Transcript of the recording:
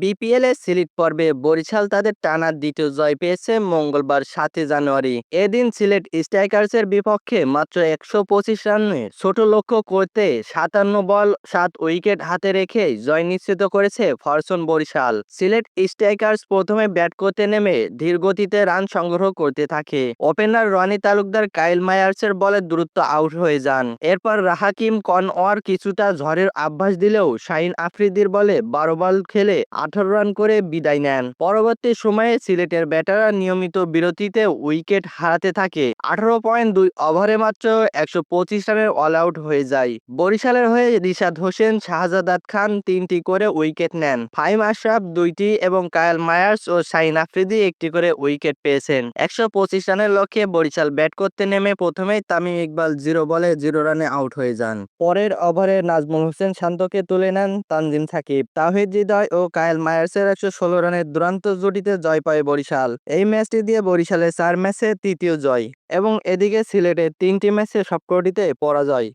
BPL Sylhet পর্বে বরিশাল তাদের টানা দ্বিতীয় জয় পেয়েছে মঙ্গলবার সাতই জানুয়ারি। এদিন সিলেট স্ট্রাইকার্সের বিপক্ষে মাত্র একশো পঁচিশ রানে ছোট লক্ষ্য করতে সাতান্ন বল, সাত উইকেট হাতে রেখে জয় নিশ্চিত করেছে ফরচুন বরিশাল। সিলেট স্ট্রাইকার্স প্রথমে ব্যাট করতে নেমে ধীরগতিতে রান সংগ্রহ করতে থাকে। ওপেনার রনি তালুকদার কাইল মায়ার্সের বলে দ্রুত আউট হয়ে যান। এরপর রাহাকিম কনওয়ার কিছুটা ঝড়ের আভ্যাস দিলেও শাহিন আফ্রিদির বলে বারো বল খেলে আঠারো রান করে বিদায় নেন। পরবর্তী সময়ে সিলেটের ব্যাটাররা নিয়মিত বিরতিতে উইকেট হারাতে থাকে। আঠারো পয়েন্ট দুই ওভারে মাত্র একশো পঁচিশ রানের অল আউট হয়ে যায়। বরিশালের হয়ে রিশাদ হোসেন, শাহজাদাত খান তিনটি করে উইকেট নেন। ফাইম আশরাফ দুইটি এবং কায়াল মায়ার্স ও শাহিন আফ্রিদি একটি করে উইকেট পেয়েছেন। একশো পঁচিশ রানের লক্ষ্যে বরিশাল ব্যাট করতে নেমে প্রথমেই তামিম ইকবাল জিরো বলে জিরো রানে আউট হয়ে যান। পরের ওভারে নাজমুল হোসেন শান্তকে তুলে নেন তানজিম সাকিব। তাহিদ হৃদয় ও কায়েল মায়ার্সের একশো ষোলো রানের দুরান্ত জুটিতে জয় পায় বরিশাল। এই ম্যাচটি দিয়ে বরিশালের চার ম্যাচে তৃতীয় জয় এবং এদিকে সিলেটের তিনটি ম্যাচে সবকটিতে পরাজয়।